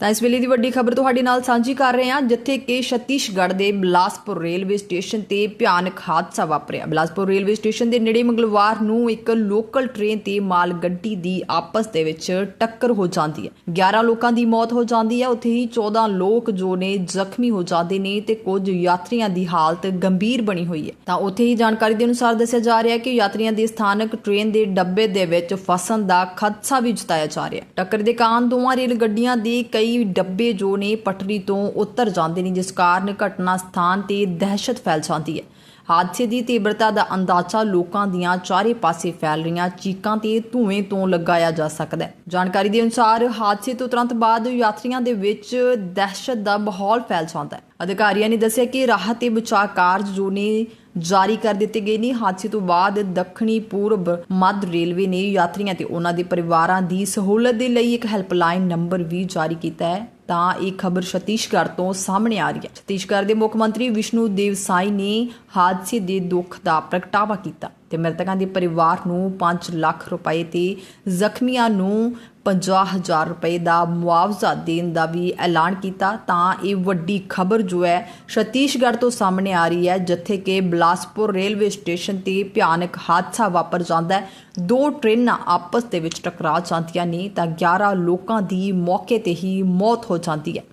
ਤਾਂ ਇਸ ਵੇਲੇ ਦੀ ਵੱਡੀ ਖਬਰ ਤੁਹਾਡੇ ਨਾਲ ਸਾਂਝੀ ਕਰ ਰਹੇ ਹਾਂ, ਜਿੱਥੇ ਕਿ ਛੱਤੀਸਗੜ੍ਹ ਦੇ ਬਿਲਾਸਪੁਰ ਰੇਲਵੇ ਸਟੇਸ਼ਨ ਤੇ ਭਿਆਨਕ ਹਾਦਸਾ ਵਾਪਰਿਆ। ਬਿਲਾਸਪੁਰ ਰੇਲਵੇ ਸਟੇਸ਼ਨ ਦੇ ਨੇੜੇ ਮੰਗਲਵਾਰ ਨੂੰ ਇੱਕ ਲੋਕਲ ਟ੍ਰੇਨ ਤੇ ਮਾਲ ਗੱਡੀ ਦੀ ਆਪਸ ਦੇ ਵਿੱਚ ਟੱਕਰ ਹੋ ਜਾਂਦੀ ਹੈ। 11 ਲੋਕਾਂ ਦੀ ਮੌਤ ਹੋ ਜਾਂਦੀ ਹੈ। ਉੱਥੇ ਹੀ 14 ਲੋਕ ਜੋ ਨੇ ਜ਼ਖਮੀ ਹੋ ਜਾਂਦੇ ਨੇ ਤੇ ਕੁਝ ਯਾਤਰੀਆਂ ਦੀ ਹਾਲਤ ਗੰਭੀਰ ਬਣੀ ਹੋਈ ਹੈ। ਤਾਂ ਉੱਥੇ ਹੀ ਜਾਣਕਾਰੀ ਦੇ ਅਨੁਸਾਰ ਦੱਸਿਆ ਜਾ ਰਿਹਾ ਹੈ ਕਿ ਯਾਤਰੀਆਂ ਦੀ ਸਥਾਨਕ ਟ੍ਰੇਨ ਦੇ ਡੱਬੇ ਦੇ ਵਿੱਚ ਫਸਣ ਦਾ ਖਦਸ਼ਾ ਵੀ ਜਤਾਇਆ ਜਾ ਰਿਹਾ ਹੈ। ਟੱਕਰ ਦੇ ਕਾਰਨ ਦੋਵਾਂ ਰੇਲ ਗੱਡੀਆਂ ਦੀ ਕਈ ਡੱਬੇ ਜੋ ਨੇ ਪਟੜੀ ਤੋਂ ਉਤਰ ਜਾਂਦੇ ਨੇ, ਜਿਸ ਕਾਰਨ ਘਟਨਾ ਸਥਾਨ ਤੇ ਦਹਿਸ਼ਤ ਫੈਲ ਜਾਂਦੀ ਹੈ। ਹਾਦਸੇ ਦੀ ਤੀਬਰਤਾ ਦਾ ਅੰਦਾਜ਼ਾ ਲੋਕਾਂ ਦੀਆਂ ਚਾਰੇ ਪਾਸੇ ਫੈਲ ਰਹੀਆਂ ਚੀਕਾਂ ਤੇ ਧੂਏ ਤੋਂ ਲਗਾਇਆ ਜਾ ਸਕਦਾ ਹੈ। ਜਾਣਕਾਰੀ ਦੇ ਅਨੁਸਾਰ ਹਾਦਸੇ ਤੋਂ ਤੁਰੰਤ ਬਾਅਦ ਯਾਤਰੀਆਂ ਦੇ ਵਿੱਚ ਦਹਿਸ਼ਤ ਦਾ ਮਾਹੌਲ ਫੈਲ ਜਾਂਦਾ ਹੈ। ਅਧਿਕਾਰੀਆਂ ਨੇ ਦੱਸਿਆ ਕਿ ਰਾਹਤ ਤੇ ਬਚਾਅ ਕਾਰਜ ਜੋ ਨੇ ਜਾਰੀ ਕਰ ਦਿੱਤੇ ਗਏ ਨੇ, ਹਾਦਸੇ ਤੋਂ ਬਾਅਦ ਦੱਖਣੀ ਪੂਰਬ ਮੱਧ ਰੇਲਵੇ ਨੇ ਯਾਤਰੀਆਂ ਤੇ ਉਹਨਾਂ ਦੇ ਪਰਿਵਾਰਾਂ ਦੀ ਸਹੂਲਤ ਦੇ ਲਈ ਇੱਕ ਹੈਲਪਲਾਈਨ ਨੰਬਰ ਵੀ ਜਾਰੀ ਕੀਤਾ ਹੈ। ਤਾਂ ਇਹ ਖਬਰ ਛੱਤੀਸਗੜ੍ਹ ਤੋਂ ਸਾਹਮਣੇ ਆ ਰਹੀ ਹੈ। ਛੱਤੀਸਗੜ੍ਹ ਦੇ ਮੁੱਖ ਮੰਤਰੀ ਵਿਸ਼ਨੂੰ ਦੇਵ ਸਾਈ ਨੇ ਹਾਦਸੇ ਦੇ ਦੁੱਖ ਦਾ ਪ੍ਰਗਟਾਵਾ ਕੀਤਾ। ਤੇ ਮ੍ਰਿਤਕਾਂ ਦੇ ਪਰਿਵਾਰ ਨੂੰ 5 ਲੱਖ ਰੁਪਏ ਤੇ ਜ਼ਖਮੀਆਂ ਨੂੰ 50000 ਰੁਪਏ ਦਾ ਮੁਆਵਜ਼ਾ ਦੇਣ ਦਾ ਵੀ ਐਲਾਨ ਕੀਤਾ। ਤਾਂ ਇਹ ਵੱਡੀ ਖਬਰ ਜੋ ਹੈ ਛੱਤੀਸਗੜ੍ਹ ਤੋਂ ਸਾਹਮਣੇ ਆ ਰਹੀ ਹੈ, ਜਿੱਥੇ ਕਿ ਬਿਲਾਸਪੁਰ ਰੇਲਵੇ ਸਟੇਸ਼ਨ ਤੇ ਭਿਆਨਕ ਹਾਦਸਾ ਵਾਪਰ ਜਾਂਦਾ ਹੈ। ਦੋ ਟ੍ਰੇਨਾਂ ਆਪਸ ਦੇ ਵਿੱਚ ਟਕਰਾ ਜਾਂਦੀਆਂ ਨੇ ਤਾਂ 11 ਲੋਕਾਂ ਦੀ ਮੌਕੇ ਤੇ ਹੀ ਮੌਤ ਹੋ ਜਾਂਦੀ ਹੈ।